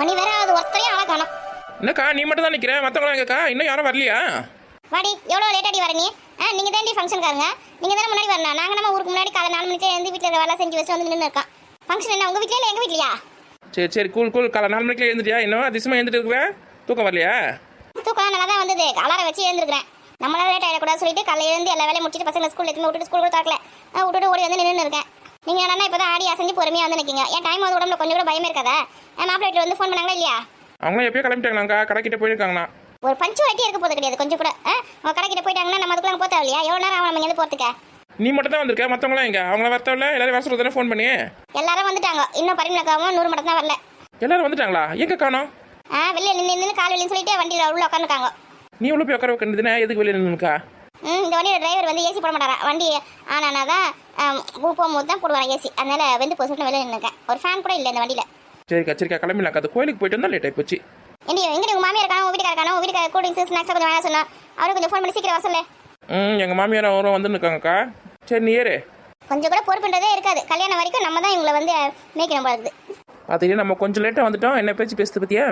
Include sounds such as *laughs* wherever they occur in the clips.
மணி வேற அது ஒருத்தரையும் ஆளை காணோம். என்னக்கா நீ மட்டும் தான் நிற்கிற மற்றவங்களாம் எங்கக்கா? இன்னும் யாரும் வரலையா? வாடி எவ்வளோ லேட்டாடி வர நீ? ஆ நீங்கள் தாண்டி ஃபங்க்ஷனுக்காரங்க நீங்கள் தானே முன்னாடி வரணும். நாங்கள் நம்ம ஊருக்கு முன்னாடி காலை நாலு மணிக்கே எழுந்து வீட்டில் வேலை செஞ்சு வச்சு வந்து நின்று இருக்கோம். ஃபங்க்ஷன் என்ன உங்கள் வீட்லையா இல்லை எங்கள் வீட்லையா? சரி சரி கூல் கூல் காலை நாலு மணிக்கு எழுந்துட்டியா? இன்னும் அதிசயமாக எழுந்துட்டு இருக்கிறேன் தூக்கம் வரலையா? தூக்கம் நல்லா தான் வந்தது. அலாரம் வச்சு எழுந்திருக்கிறேன். நம்மளால லேட் ஆகிடக்கூடாது சொல்லிட்டு காலையில எழுந்து எல்லா வேலையும் முடிச்சிட்டு பசங்க ஸ்கூல் எடுத்து விட்டுட்டு ஸ்கூல் கூட தாக்கல நான் விட்டுட்டு ஓடி வந்து நின்று இருக்கேன். நீங்கள் என்னன்னா இப்போ தான் ஆடி அசைஞ்சு பொறுமையாக வந்து நிற்கிங்க ஏன் டைம் வந்து உடம்புல? கொஞ்சம் கூட பயமே இருக்காதா? என் மாப்பிள்ளை வீட்டில் வந்து ஃபோன் பண்ணாங்களா இல்லையா? அவங்களும் எப்பயோ கிளம்பிட்டாங்களாக்கா கடைக்கிட்ட போயிருக்காங்கண்ணா ஒரு பஞ்சு வட்டி இருக்க போது கிடையாது. கொஞ்சம் கூட? அவங்க கடைக்கிட்ட போயிட்டாங்கன்னா நம்ம அதுக்குள்ள போத்தா இல்லையா? எவ்வளோ நேரம் ஆகும் நம்ம இங்கே போகிறதுக்கு நீ மட்டும் தான் வந்திருக்க? மற்றவங்களாம் எங்க? அவங்கள வரத்தவில்ல? எல்லாரும் வர சொல்லுதானே ஃபோன் பண்ணி? எல்லாரும் வந்துட்டாங்க. இன்னும் பரிமளக்காவும் நூறு மட்டும் தான் வரல. எல்லாரும் வந்துட்டாங்களா? எங்க காணோம்? ஆ வெளியே நின்று நின்று கால் வெளின்னு சொல்லிட்டு வண்டியில் உள்ள உட்காந்துருக்காங்க நீ உள்ள போய் உட்கார வைக்கிறதுனே எதுக்கு வெளியே நின்னுக்கா? ம் இந்த வண்டியோட டிரைவர் வந்து ஏசி போட மாட்டாரா? வண்டி ஆனானா தான் போகும்போது தான் போடுவாங்க ஏசி அதனால வெந்து போய் சொல்லிட்டு வெளியே நின்றுக்கேன் ஒரு ஃபேன் கூட இல்லை இந்த வண்டியில். சரிக்கா சரிக்கா கிளம்பிடலாக்கா அது கோயிலுக்கு போயிட்டு வந்தா லேட் ஆகி போச்சு ஏண்டி எங்க உங்க மாமியார் உங்க வீட்டுக்கார உங்க வீட்டுக்கார கூல் ட்ரிங்க்ஸ் ஸ்நாக்ஸ் கொஞ்சம் வேணா சொன்னோம் அவரும் கொஞ்சம் ஃபோன் பண்ணி சீக்கிரம் வர சொல்லு. ம் எங்கள் மாமியார் அவரும் வந்து நிற்காங்கக்கா சரி நீ ஏறு. கொஞ்சம் கூட பொறுப்புன்றதே இருக்காது. கல்யாணம் வரைக்கும் நம்ம தான் இவங்களை வந்து மேய்க்கணும் இருக்குது. பார்த்தீங்கன்னா நம்ம கொஞ்சம் லேட்டாக வந்துட்டோம். என்ன பேச்சு பேசுது பத்தியா?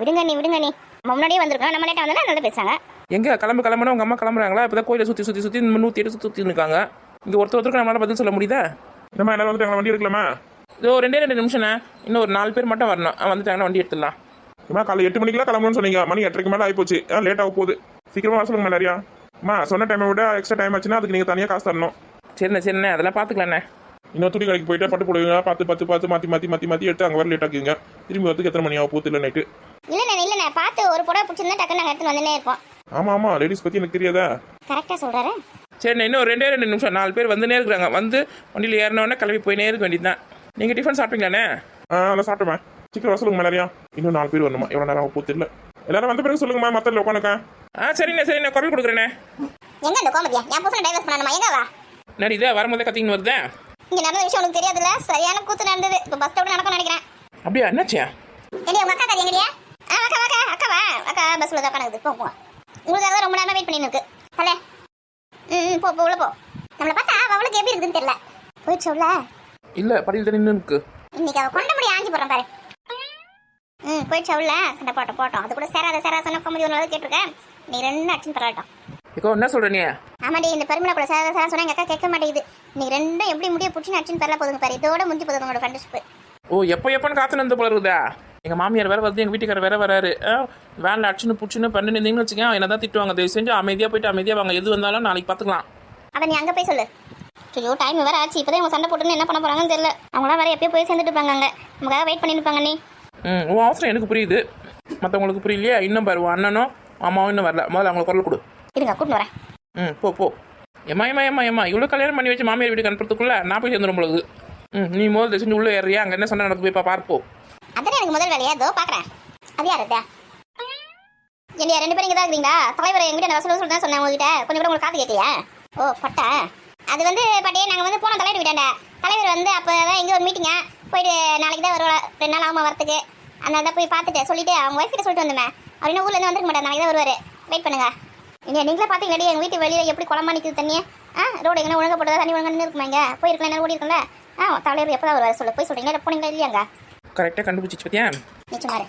விடுங்க நீ விடுங்க நீ நம்ம முன்னாடியே வந்திருக்கோம். நம்ம லேட்டாக வந்தாலும் நல்லா பேசுறாங்க. எங்க கிளம்பு கிளம்புனா உங்க அம்மா கிளம்புறாங்களா? இப்போ தான் கோயிலை சுற்றி சுற்றி சுற்றி நூற்றி எட்டு சுற்றி இருக்காங்க இங்கே ஒருத்தர் ஒருத்தருக்கு நம்மளால பதில் சொல்ல முடியுதா? நம்ம எல்லாரும் வந்துட்டாங்க வண்டி எடுக்கலாமா? இதோ ரெண்டே ரெண்டு நிமிஷம்ண்ணே இன்னும் ஒரு நாலு பேர் மட்டும் வரணும். ஆ, வந்துட்டாங்கன்னா வண்டி எடுத்துடலாம். அம்மா காலை எட்டு மணிக்கெல்லாம் கிளம்பணும்னு சொன்னீங்க. மணி எட்டரைக்கு மேலே ஆகிப்போச்சு லேட் ஆக போகுது. சீக்கிரமா வர சொல்லுங்க நிறையா அம்மா சொன்ன டைமை விட எக்ஸ்ட்ரா டைம் ஆச்சுன்னா அதுக்கு நீங்கள் தனியாக காசு தரணும். சரிண்ணே சரிண்ணே. அதெல்லாம் பார்த்துக்கலாண்ணே இன்னும் துணி கடைக்கு போயிட்டு பட்டு போடுவீங்க. பார்த்து பார்த்து பார்த்து மாற்றி மாற்றி மாற்றி மாற்றி எடுத்து அங்கே வர லேட் ஆக்குங்க திரும்பி வரதுக்கு எத்தனை மணி ஆகும் போகுது? இல்லை நைட்டு. இல்லைண்ணே இல்லைண்ணே. பார்த்து ஒரு புடவை பிடிச்சிருந்தா டக்குன்னு நாங்கள் எடுத்துன்னு வந்துனே இருப்போம் ஆமாம் ஆமாம் லேடிஸ் பற்றி எனக்கு தெரியாதா? கரெக்டாக சொல்கிறாரு சரிண்ணே இன்னும் ரெண்டே ரெண்டு நிமிஷம் நாலு பேர் வந்துனே இருக்கிறாங்க. வந்து வண்டியில் ஏறினோடனே கிளம்பி போயினே இருக்க வேண்டியது தான் நீங்கள் டிஃபன் சாப்பிட்டீங்களாண்ணே? ஆ நல்லா சாப்பிட்டேன் சீக்கிரம் வர சொல்லுங்க நிறையா இன்னும் நாலு பேர் வரணுமா? எவ்வளோ நேரம் ஆகும் இல்லை எல்லாரும் வந்த பிறகு சொல்லுங்கம்மா மற்ற உட்காந்துக்கேன் ஆ சரிண்ணே சரிண்ணே குரல் கொடுக்குறேண்ணே. எங்க இந்த கோமதியா என் புதுசில் டைவர்ஸ் பண்ணணுமா? எங்க வா நடி இதே வரும்போதே கத்தின்னு வருதே? இங்க நடந்த விஷயம் உனக்கு தெரியாதுல்ல? சரியான கூத்து நடந்தது. இப்போ பஸ் ஸ்டாப்ல நடக்கும் நினைக்கிறேன். அப்படியா என்னாச்சியா ஏடி உங்க அக்கா கறி எங்கடியா ஆ அக்கா அக்கா அக்காவா? அக்கா பஸ்ல தான் போ போ. உங்களுக்கு தான் ரொம்ப நேரம் வெயிட் பண்ணி இருக்கு. ஹலே ம் போ போ உள்ள போ. நம்மளை பார்த்தா அவளுக்கு எப்படி இருக்குதுன்னு தெரியல. போய் சொல்ல. இல்லை படியில் தான் நின்று இருக்கு. இன்னைக்கு அவ கொண்ட முடி ஆஞ்சி போடுறான் பாரு. ம் போயிடுச்சு அவள சண்டை போட்டோம் போட்டோம். அது கூட சேராத சேரா சொன்ன கம்மதி ஒரு கேட்டிருக்கேன் நீ ரெண்டு அடிச்சுன்னு பரவாட்டம் இப்போ என்ன சொல்கிற நீ? ஆமாடி இந்த பெருமிழா கூட சேராத சேரா சொன்னா எங்க அக்கா கேட்க மாட்டேங்குது. நீ ரெண்டும் எப்படி முடிய பிடிச்சி அடிச்சுன்னு பரல போதுங்க பாரு. இதோட முடிஞ்சு போதுங்க உங்களோட ஃப்ரெண்ட்ஷிப் ஓ எப்போ எப்போன்னு காத்து நின்று போல இருக்குதா? எங்கள் மாமியார் வேற வருது எங்கள் வீட்டுக்காரர் வேற வராரு. வேனில் அடிச்சுன்னு புடிச்சுன்னு பண்ணி நின்றீங்கன்னு வச்சுக்கோங்க என்ன தான் திட்டுவாங்க. தயவு செஞ்சு அமைதியாக போயிட்டு அமைதியாக வாங்க. எது வந்தாலும் நாளைக்கு பார்த்துக்கலாம். அதை நீ அங்கே போய் சொல்லு. ஐயோ டைம் வேற ஆச்சு. இப்போதான் இவங்க சண்டை போட்டுன்னு என்ன பண்ண போறாங்கன்னு தெரியல. அவங்களாம் வேற எப்பயோ போய் சேர்ந்துட்டு இருப்பாங்க அங்கே. நமக்காக வெயிட் பண்ணிட்டு இருப்பாங்க நீ. ம் உன் அவசரம் எனக்கு புரியுது. மற்றவங்களுக்கு புரியலையே? இன்னும் பாரு உன் அண்ணனும் அம்மாவும் இன்னும் வரல. முதல்ல அவங்களுக்கு குரல் கொடு. இருங்க கூட்டு வரேன். ம் போ போ. ஏம்மா ஏம்மா ஏம்மா ஏம்மா இவ்வளோ கல்யாணம் பண்ணி வச்சு மாமியார் வீட்டுக்கு அனுப்புறதுக்குள்ள நான் போய் சேர்ந்துடும் பொழுது. ம் நீ முதல்ல செஞ்சு உள்ளே ஏறியா அங்கே என்ன சண்டை நடக்கு போய் பா பார்ப்போ அதானே எனக்கு முதல் வேலையா? இதோ பார்க்குறேன் அது யார் என்னையா ரெண்டு பேரும் இங்கே தான் இருக்கிறீங்களா? தலைவர் எங்கிட்ட நான் சொல்ல தான் சொன்னேன் உங்ககிட்ட. கொஞ்சம் கூட உங்களுக்கு காது கேட்கலையா? ஓ பட்டா. அது வந்து பாட்டியே நாங்கள் வந்து போனோம் தலைவர் வீட்டாண்ட. தலைவர் வந்து அப்போ தான் இங்கே ஒரு மீட்டிங்க போயிட்டு நாளைக்கு தான் வருவா ரெண்டு நாள் ஆகுமா வரத்துக்கு? அதனால தான் போய் பார்த்துட்டு சொல்லிட்டு அவங்க ஒய்ஃப் கிட்ட சொல்லிட்டு வந்தேன் அவர் இன்னும் ஊர்லேருந்து வந்துருக்க மாட்டார். நாளைக்கு தான் வருவார். வெயிட் பண்ணுங்க. இல்லையா நீங்களே பார்த்தீங்களா எங்கள் வீட்டு வெளியில் எப்படி குளமா நிற்குது தண்ணியே? ஆ ரோடு எங்கே ஒழுங்கா போட்டதா? தண்ணி ஒழுங்கா இருக்குமா இங்கே? போயிருக்கலாம் என்ன ஓடி இருக்கும்ல ஆ தலைவர் எப்போ தான் வருவார் சொல்லு. போய் சொல்கிறீங்களா போனீங்களா இல்லையாங்க? கரெக்டாக கண்டுபிடிச்சி பத்தியா? நிச்சயமாரு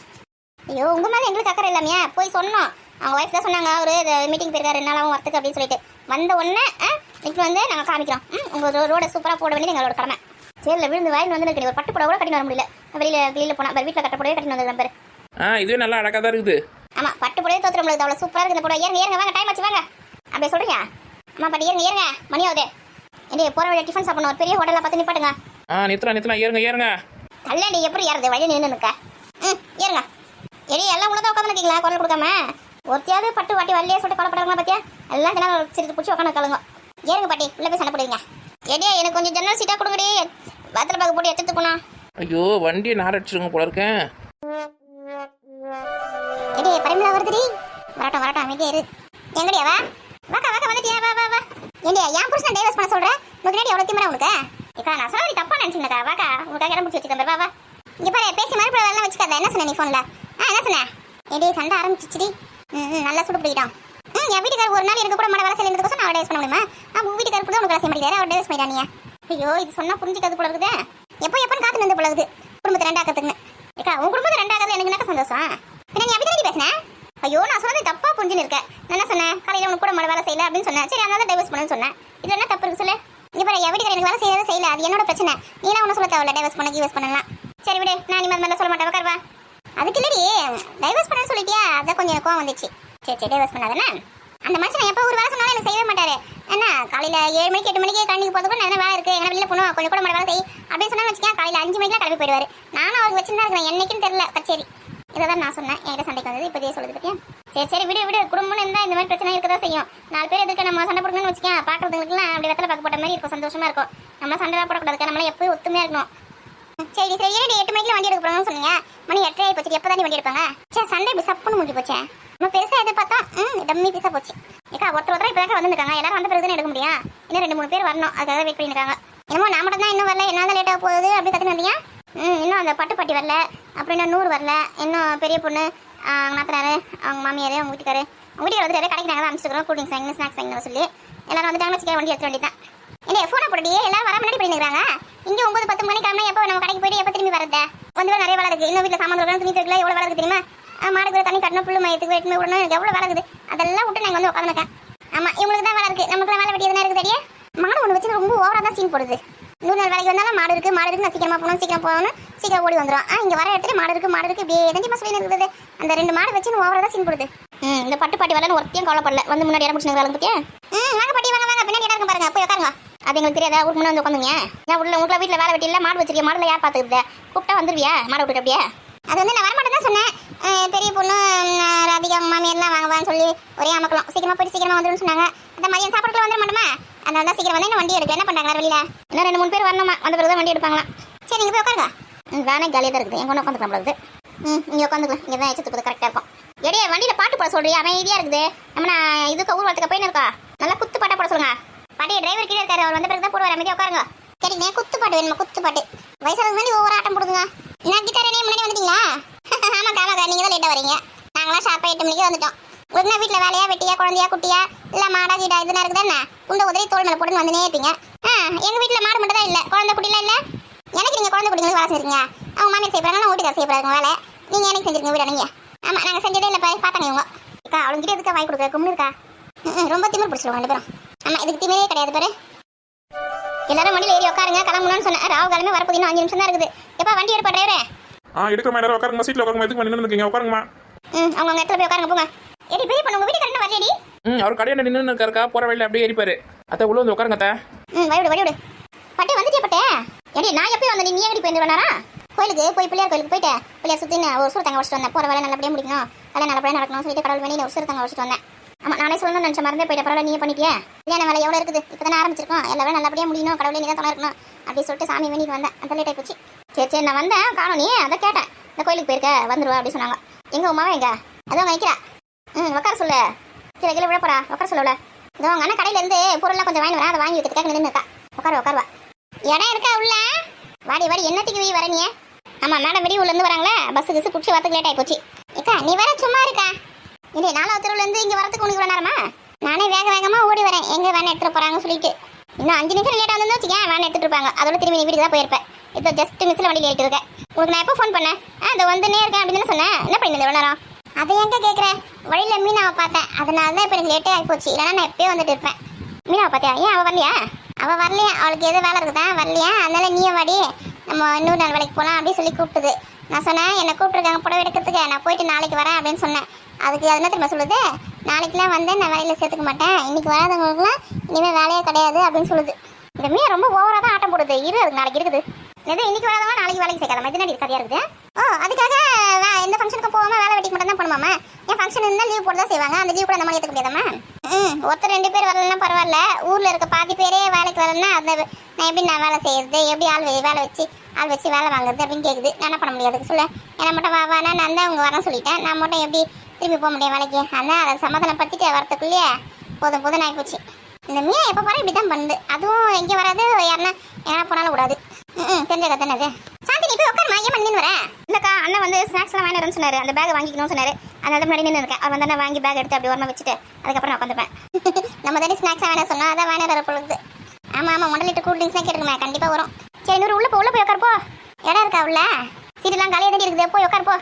ஐயோ உங்க மேல எங்களுக்கு அக்கறை இல்லாமையா? போய் சொன்னோம். அவங்க ஒய்ஃப் தான் சொன்னாங்க அவரு மீட்டிங் போயிருக்காரு ரெண்டு வரத்துக்கு அப்படின்னு சொல்லிட்டு. வந்த உடனே இப்போ வந்து நாங்கள் காமிக்கிறோம். உங்க ரோட சூப்பராக போட வேண்டியது எங்களோட கடமை. சரில விழுந்து வாயில் வந்து எனக்கு ஒரு பட்டு புடவை கூட கட்டின்னு வர முடியல. வெளியில வெளியில போனா வீட்டில் கட்ட புடவை கட்டின்னு வந்து பேர். ஆ இதுவே நல்லா அழகாக தான் இருக்குது. ஆமா பட்டு புடவை தோத்துற முடியாது. அவ்வளோ சூப்பராக இருக்குது இந்த புடவை. ஏறுங்க ஏறுங்க வாங்க டைம் ஆச்சு வாங்க. அப்படியே சொல்றீங்க ஆமா பாட்டி ஏறுங்க ஏறுங்க. மணி ஆகுது. என்னடி போகிற வழியா டிஃபன் சாப்பிடணும். ஒரு பெரிய ஹோட்டலில் பார்த்து நிப்பாட்டுங்க. ஆ நிறுத்தலாம் நிறுத்தலாம் ஏறுங்க ஏறுங்க. கல்யாணி எப்படி ஏறது வழி நின்று நிற்க ம் ஏறுங்க. எடி எல்லாம் உள்ள தான் உட்காந்துருக்கீங்களா? குரல் கொடுக்காம? ஒருத்தையாவது பட்டு வாட்டி வள்ளியே சொல்லிட்டு கவலைப்படுறாங்களா பார்த்தியா எல்லாம் ஜன்னல் சிரித்து பிடிச்சி உட்காந்து கலங்க ஏறுங்க பாட்டி உள்ள போய் சண்டை போடுவீங்க எடியா எனக்கு கொஞ்சம் ஜன்னல் சீட்டாக கொடுங்கடி. பத்திர பாக்கு போட்டு எடுத்து போனா. ஐயோ வண்டியை நார் அடிச்சிருங்க போல இருக்கேன் எடி பரிமளா வருதுடி. வரட்டும் வரட்டும் அமைதியா இரு. எங்கடியா வா. வாக்கா வாக்கா வந்துட்டியா? வா வா வா. ஏண்டியா ஏன் புருஷன் டைவர்ஸ் பண்ண சொல்ற? முன்னாடி எவ்வளோ திமிரா உனக்கு? இக்கா நான் சொல்ல நீ தப்பா நினைச்சுங்கக்கா வாக்கா உனக்காக இடம் பிடிச்சி வச்சுக்கிறேன் வா வா. இங்க பாரு பேசி மறுபடியும் அதெல்லாம் வச்சுக்காத. என்ன சொன்ன நீ ஃபோன்ல ஆ என்ன சொன்ன? ஏடி சண்டை ஆரம்பிச்சிச்சுடி. ம் நல்லா சுடு பிடிக்கிட்டான் ம் என் வீட்டுக்காரர் ஒரு நாள் எனக்கு கூட மாட வேலை செய்யறதுக்கு நான் டேஸ் பண்ண முடியுமா? ஆ உன் வீட்டுக்காரர் கூட உனக்கு வேலை செய்ய முடியாது அவர் டேஸ் பண்ணிட்டா ஐயோ இது சொன்னா புரிஞ்சுக்காது போல இருக்குது. எப்போ எப்போன்னு காத்து நின்று போல இருக்குது. குடும்பத்தை ரெண்டாக்கிறதுக்குன்னு. ஏக்கா உன் குடும்பத்தை ரெண்டாகிறது எனக்கு என்ன சந்தோஷம்? பின்ன நீ அப்படி பேசுனேன் ஐயோ நான் சொன்னது தப்பா புரிஞ்சுன்னு இருக்கேன் நான் என்ன சொன்னேன்? காலையில் உனக்கு கூட மழை வேலை செய்யல அப்படின்னு சொன்னேன். சரி அதனால டைவர்ஸ் பண்ணுன்னு சொன்னேன். இதுல என்ன தப்பு இருக்கு சொல்லு? இங்க பாரு என் வீட்டுக்கு எனக்கு வேலை செய்யறது செய்யல. அது என்னோட பிரச்சனை. நீ ஒன்றும் சொல்ல தேவையில்ல டைவர்ஸ் பண்ண யூஸ் பண்ணலாம். சரி விடு. நான் இனிமேல் மேலே சொல்ல மாட்டேன். உட்காருவா அதுக்கு இல்லடி டைவர்ஸ் பண்ண சொல்லிட்டியா? அதான் கொஞ்சம் எனக்கு கோவம் வந்துச்சு. சரி சரி டைவர்ஸ் பண்ணாதானே அந்த மனுஷன் எப்போ ஒரு வேலை சொன்னாலும் எனக்கு செய்யவே மாட்டாரு. என்ன காலையில ஏழு மணிக்கு எட்டு மணிக்கு கண்ணிக்கு போகிறதுக்கு நிறைய வேலை இருக்குது என்ன வெளியில் போகணும் கொஞ்சம் கூட மழை வேலை செய். அப்படின்னு சொன்னா வச்சுக்கேன் காலையில அஞ்சு மணிக்கெல்லாம் கிளம்பி போயிடுவாரு. நானும் அவருக்கு வச்சுருந்தா இருக்கிறேன். என்னைக்குன்னு தெரியல கச்சேரி. இதை தான் நான் சொன்னேன். என்கிட்ட சண்டைக்கு வந்தது இப்போதே சொல்லுது பற்றியா சரி சரி விடு விடு. குடும்பம்னு இருந்தால் இந்த மாதிரி பிரச்சனை இருக்க தான் செய்யும். நாலு பேர் எதுக்கு நம்ம சண்டை போடணும்னு வச்சுக்கேன் பார்க்கறதுக்குலாம் அப்படி வெத்தலை பார்க்க போட்ட மாதிரி இருக்கும். சந்தோஷமா இருக்கும். நம்ம சண்டை போடக்கூடாது நம்மள எப்பவும் ஒத்துமையா இருக்கணும். சரி சரி ஏடி எட்டு மணிக்கு வண்டி எடுக்க போறோம்னு சொன்னீங்க. மணி எட்டரை ஆகி போச்சு. எப்போ வண்டி எடுப்பாங்க? சே சண்டே இப்படி சப்புன்னு முடிஞ்சு போச்சே. நம்ம பெருசா பார்த்தா ம் டம்மி பீஸா போச்சு. ஏக்கா ஒருத்தர் ஒருத்தர் இப்போ வந்துருக்காங்க. எல்லாரும் வந்த பிறகு தானே எடுக்க முடியும்? இன்னும் ரெண்டு மூணு பேர் வரணும். அதுக்காக வெயிட் பண்ணிருக்காங்க. என்னமோ நான் மட்டும் தான் இன்னும் வரல. என்னால லேட்டாக போகுது அப்படி கற்றுன்னு வந்தீங்க? ம் இன்னும் அந்த பட்டுப்பட்டி வரல. அப்புறம் இன்னும் நூறு வரல. இன்னும் பெரிய பொண்ணு அவங்க நாத்தனாரு அவங்க மாமியார் அவங்க வீட்டுக்காரு. அவங்க வீட்டுக்கார வந்துட்டு கடைக்கு நாங்கள் தான் அனுப்பிச்சிருக்கோம் கூல் ட்ரிங்க்ஸ் வாங்கி ஸ்நாக்ஸ் வாங்கி சொல்லி. எல்லாரும் வந்துட்டாங்கன்னு வச்சுக்க வண்டி எடுத்து வேண்டியதான் என்ன ஃபோனை போட்டுடி எல்லாரும் வர முன்னாடி பண்ணிருக்காங்க இங்க ஒன்பது பத்து மணி கிளம்பி எப்போ நம்ம கடைக்கு போயிட்டு எப்போ திரும்பி வரது வந்து நிறைய வேலை இருக்குது இன்னும் வீட்டில் சாமான் துணி துவைக்கல? எவ்வளோ வேலை இருக்குது தெரியுமா? மாடுக்கு தண்ணி கட்டணும் புல்லு மயத்துக்கு வெட்டணும் விடணும். எனக்கு எவ்வளோ வேலை இருக்குது? அதெல்லாம் விட்டு நாங்கள் வந்து உட்காந்துருக்கேன் ஆமா இவங்களுக்கு தான் வேலை இருக்குது நமக்கு வேலை வெட்டி எதுனா இருக்கு தெரியே மாடு ஒன்று வச்சு ரொம்ப ஓவரா தான் சீன் போடுது. நூறு நாள் வேலைக்கு வந்தாலும் மாடு இருக்கு மாடு இருக்கு நான் சீக்கிரமாக போகணும் சீக்கிரம் போகணும் சீக்கிரம் ஓடி வந்துடும் ஆ இங்க வர இடத்துல மாடு இருக்கு மாடு இருக்கு. இப்படியே எதஞ்சி மாசம் இருக்குது? அந்த ரெண்டு மாடு வச்சு ஓவரா தான் சீன் போடுது. ம் இந்த பட்டு பாட்டி வரலன்னு ஒருத்தையும் கவலைப்படல. வந்து முன்னாடி இடம் பிடிச்சிருக்காங்க வேலை ம் வாங்க பாட்டி வாங்க வாங்க. பின்னாடி இடம் பாருங்க. போய் உட்காருங்க. அது எங்களுக்கு தெரியாதா? ஊருக்கு முன்னாடி வந்து உட்காந்துங்க. நான் உள்ள உங்களை வீட்டில் வேலை வெட்டி இல்லை? மாடு வச்சிருக்கேன் மாடுல யார் பார்த்துக்குது? கூப்பிட்டா வந்துருவியா? மாடு விட்டுட்டு அப்படியே? அது வந்து நான் வரமாட்டேன் தான் சொன்னேன். பெரிய பொண்ணு ராதிகா அவங்க மாமியார்லாம் வாங்குவான்னு சொல்லி ஒரே அமக்கலாம். சீக்கிரமா போயிட்டு சீக்கிரமா வந்துருன்னு சொன்னாங்க. அந்த மதியம் சாப்பாடுக்குள்ள வந்துட மாட்டோமா? அதனால தான் சீக்கிரம் வந்து என்ன வண்டி எடுக்கல என்ன பண்றாங்க வெளியில இன்னும் ரெண்டு மூணு பேர் வரணுமா? வந்த பிறகு தான் வண்டி எடுப்பாங்களா சரி நீங்கள் போய் உட்காருங்க. ம், வேணே ஜாலியாக தான் இருக்குது. எங்க ஒன்று உட்காந்துக்கலாம் போல இருக்குது. ம் இங்கே உட்காந்துக்கலாம். இங்கே தான் எச்சத்துக்கு கரெக்டாக இருக்கும். எடையே வண்டியில் பாட்டு போட சொல்றியா? அமைதியாக இருக்குது. நம்ம நான் இதுக்கு ஊர் வரத்துக்கு போயின்னு இருக்கா? நல்லா குத்து பாட்டாக போட சொல்லுங்க. பாட்டி டிரைவர் கீழே இருக்காரு. அவர் வந்த பிறகு தான் போடுவார். அமைதியாக உட்காருங்க. சரிங்க குத்து பாட்டு வேணுமா? குத்து பாட்டு. வயசானதுக்கு முன்னாடி ஒவ்வொரு ஆட்டம் போடுங்க நான் கிட்டார் என்ன முன்னாடி வந்துட்டீங்களா? *laughs* ஆமாக்கா ஆமாக்கா நீங்கள் தான் லேட்டாக வரீங்க நாங்களாம் ஷாப்பாக எட்டு மணிக்கு வந்துட்டோம். உடனே வீட்டில் வேலையா வெட்டியா குழந்தையா குட்டியா? இல்லை மாடா கீடா இதுனா இருக்குதா என்ன? உண்டை உதவி தோல் மேலே போட்டுன்னு வந்துனே இருப்பீங்க. ஆ எங்கள் வீட்டில் மாடு மட்டும் தான் இல்லை. குழந்தை குட்டிலாம் இல்லை? எனக்கு நீங்கள் குழந்தை குட்டிங்களுக்கு வேலை செஞ்சுருங்க அவங்க மாமியார் செய்யப்படுறாங்க நான் வீட்டுக்கார செய்யப்படுறாங்க வேலை. நீங்கள் எனக்கு செஞ்சுருங்க வீடு நீங்கள் ஆமாம் நாங்கள் செஞ்சதே இல்லை பாய். பார்த்தாங்க இவங்க அக்கா அவளுங்கிட்ட எதுக்கா வாங்கி கொடுக்குற? கும்பு ரொம்ப திமிர் பிடிச்சிருவாங்க ரெண்டு பேரும். ஆமாம் இதுக்கு திமிரே கிடையாது பாரு. எல்லாரும் வண்டியில் ஏறி உட்காருங்க கிளம்பணும்னு சொன்னேன் ராவு காலமே வரப்போது இன்னும் அஞ்சு நிமிஷம் தான் இருக்குது. எப்போ வண்டி எடுப்பா டிரைவரே ஆ எடுக்கிற மாதிரி உட்காருங்க சீட்டில் உட்காருங்க எதுக்கு நின்று இருக்கீங்க உட்காருங்கம்மா ம் அவங்க இடத்துல போய் உட்காருங்க போங்க. ஏடி பெரிய பொண்ணு உங்க வீட்டுக்கு வரலடி ம் அவர் கடையில் நின்று இருக்காருக்கா போகிற வழியில் அப்படியே ஏறிப்பாரு. அத்தை உள்ள வந்து உட்காருங்க அத்தை. ம் வழிவிடு வழிவிடு. பட்டி வந்துட்டே பட்டே. ஏடி நான் எப்பயும் வந்தேன் நீ ஏடி போயிட்டு வந்தாரா கோயிலுக்கு போய் பிள்ளையார் கோயிலுக்கு போயிட்டு. பிள்ளையார் சுற்றி ஒரு சூர் தங்க வச்சுட்டு வந்தேன். போகிற வேலை நல்லபடியாக முடிக்கணும். வேலை நல்லபடியாக நடக்கணும்னு சொல்லிட்டு கடவுள் வேணி ஒரு சூர் தங்க வச்சுட்டு வந்தேன். ஆமா நானே சொல்லணும்னு நினச்ச மறந்தே போயிட்ட. பரவாயில்ல நீயே பண்ணிட்டியே? கல்யாண வேலை எவ்வளோ இருக்குது? இப்போ தானே ஆரம்பிச்சிருக்கோம். எல்லா வேலை நல்லபடியாக முடியணும் கடவுளே நீ தான் துணை இருக்கணும். அப்படி சொல்லிட்டு சாமி வேண்டிட்டு வந்தேன். அந்த லேட் ஆயிப்போச்சு சரி சரி நான் வந்தேன். காணும் நீ. அதை கேட்டேன். இந்த கோயிலுக்கு போயிருக்க வந்துருவா அப்படி சொன்னாங்க. எங்க உமாவே எங்க? அதுவும் அங்க ம் உட்கார சொல்லு. கீழே கீழே விட போறா. உட்கார சொல்லல இதோ உங்க அண்ணன் கடையில இருந்து பொருள்லாம் கொஞ்சம் வாங்கி வரேன். அதை வாங்கி வைக்கிறதுக்காக நின்று உட்கார உட்காருவா இடம் இருக்கா உள்ள? வாடி வாடி என்னத்துக்கு வீ வர நீ? ஆமா மேடம் வெளிய உள்ள இருந்து வராங்களே. பஸ்ஸு கிஸ் புடிச்சு வரத்துக்கு லேட் ஆகி போச்சு. ஏக்கா நீ வேற சும்மா இருக்கா? இல்லை நாலாவது தெருவுல இருந்து இங்க வரதுக்கு உனக்கு இவ்வளவு நேரமா? நானே வேக வேகமா ஓடி வரேன். எங்க வேன் எடுத்துகிட்டு போறாங்கன்னு சொல்லிட்டு. இன்னும் அஞ்சு நிமிஷம் லேட்டா வந்து வச்சுக்கேன் வேன் எடுத்துட்டு இருப்பாங்க? அதோட திரும்பி நீ வீட்டுக்கு தான் போயிருப்பேன். இப்போ ஜஸ்ட் மிஸ்ல வண்டியில் ஏறிட்டு இருக்கேன் உங்களுக்கு நான் எப்போ ஃபோன் பண்ணேன்? ஆ இந்த வந்துனே இருக்கேன் அப்படின்னு சொன்னேன். என்ன பண்ணிருந்தேன் எவ்வளோ நேரம்? அதை எங்க கேட்குறேன் வழியில மீனாவை பார்த்தேன். அதனால தான் இப்போ எனக்கு லேட்டே ஆகி போச்சு. இல்லைனா நான் எப்பயோ வந்துட்டு இருப்பேன். மீனாவை பார்த்தியா? ஏன் அவள் வரலையா? அவள் வரலையா? அவளுக்கு எது வேலை இருக்குதா? வரலையா? அதனால நீயும் வாடி. நம்ம இன்னொரு நாள் வேலைக்கு போகலாம் அப்படின்னு சொல்லி கூப்பிட்டுது. நான் சொன்னேன் என்னை கூப்பிட்டுருக்காங்க புடவை எடுக்கிறதுக்கு. நான் போயிட்டு நாளைக்கு வரேன் அப்படின்னு சொன்னேன். அதுக்கு அது என்ன திரும்ப சொல்லுது? நாளைக்குலாம் வந்து நான் வேலையில் சேர்த்துக்க மாட்டேன். இன்னைக்கு வராதவங்களுக்குலாம் இனிமேல் வேலையே கிடையாது அப்படின்னு சொல்லுது. இந்த மீன் ரொம்ப ஓவராக தான் ஆட்டம் போடுது. இரு அதுக்கு நாளைக்கு இருக்குது. எது இன்னைக்கு வராதவங்க நாளைக்கு வேலைக்கு சேர்க்காத மாதிரி தான் கதையாக இருக்குது? ஓ அதுக்காக வே- எந்த ஃபங்க்ஷனுக்கு போகாமல் வேலை வெட்டிக்கு மட்டும் தான் பண்ணுமாமா ஏன் ஃபங்க்ஷன் இருந்தால் லீவ் போட்டு தான் செய்வாங்க. அந்த லீவ் கூட நம்ம ஏற்றுக்க முடியாதம்மா? ம் ஒருத்தர் ரெண்டு பேர் வரலன்னா பரவாயில்ல. ஊரில் இருக்க பாதி பேரே வேலைக்கு வரலன்னா அந்த நான் எப்படி நான் வேலை செய்யறது? எப்படி ஆள் வேலை வச்சு ஆள் வச்சு வேலை வாங்குறது அப்படின்னு கேட்குது நான் என்ன பண்ண முடியாது சொல்ல. என்ன மட்டும் வா வானா நான் தான் அவங்க வரேன் சொல்லிட்டேன். நான் மட்டும் எப்படி திரும்பி போக முடியும் வேலைக்கு. அதான் அதை சமாதானப்படுத்திட்டு வரத்துக்குள்ளேயே போதும் போதும் ஆகி போச்சு இந்த மீன் எப்போ பாரு இப்படி தான் பண்ணுது அதுவும் எங்கே வராது யாருன்னா யாரா போனாலும் விடாது. ம் தெரிஞ்ச கதை தானே அது சாந்தி நீ போய் உட்காருமா ஏன் பண்ணி வரேன் இல்லக்கா அண்ணன் வந்து ஸ்நாக்ஸ்லாம் வாங்கி வரேன்னு சொன்னாரு. அந்த பேக் வாங்கிக்கணும்னு சொன்னாரு. அதனால முன்னாடி நின்று இருக்கேன். அவர் வந்து வாங்கி பேக் எடுத்து அப்படி ஓரமா வச்சுட்டு அதுக்கப்புறம் நான் உட்காந்துப்பேன் *laughs* நம்ம தானே ஸ்நாக்ஸ் வேணாம் சொன்னா அதான் வேணாம் வர பொழுது. ஆமா ஆமா ஒன்றரை லிட்டர் கூல் ட்ரிங்க்ஸ்லாம் கேட்டுருமே கண்டிப்பா வரும். சரி இன்னொரு உள்ள போ உள்ள போய் உட்காருப்போ இடம் இருக்கா உள்ள? சீட்டெல்லாம் காலியாக தான் இருக்குது. போய் உட்கார் போ.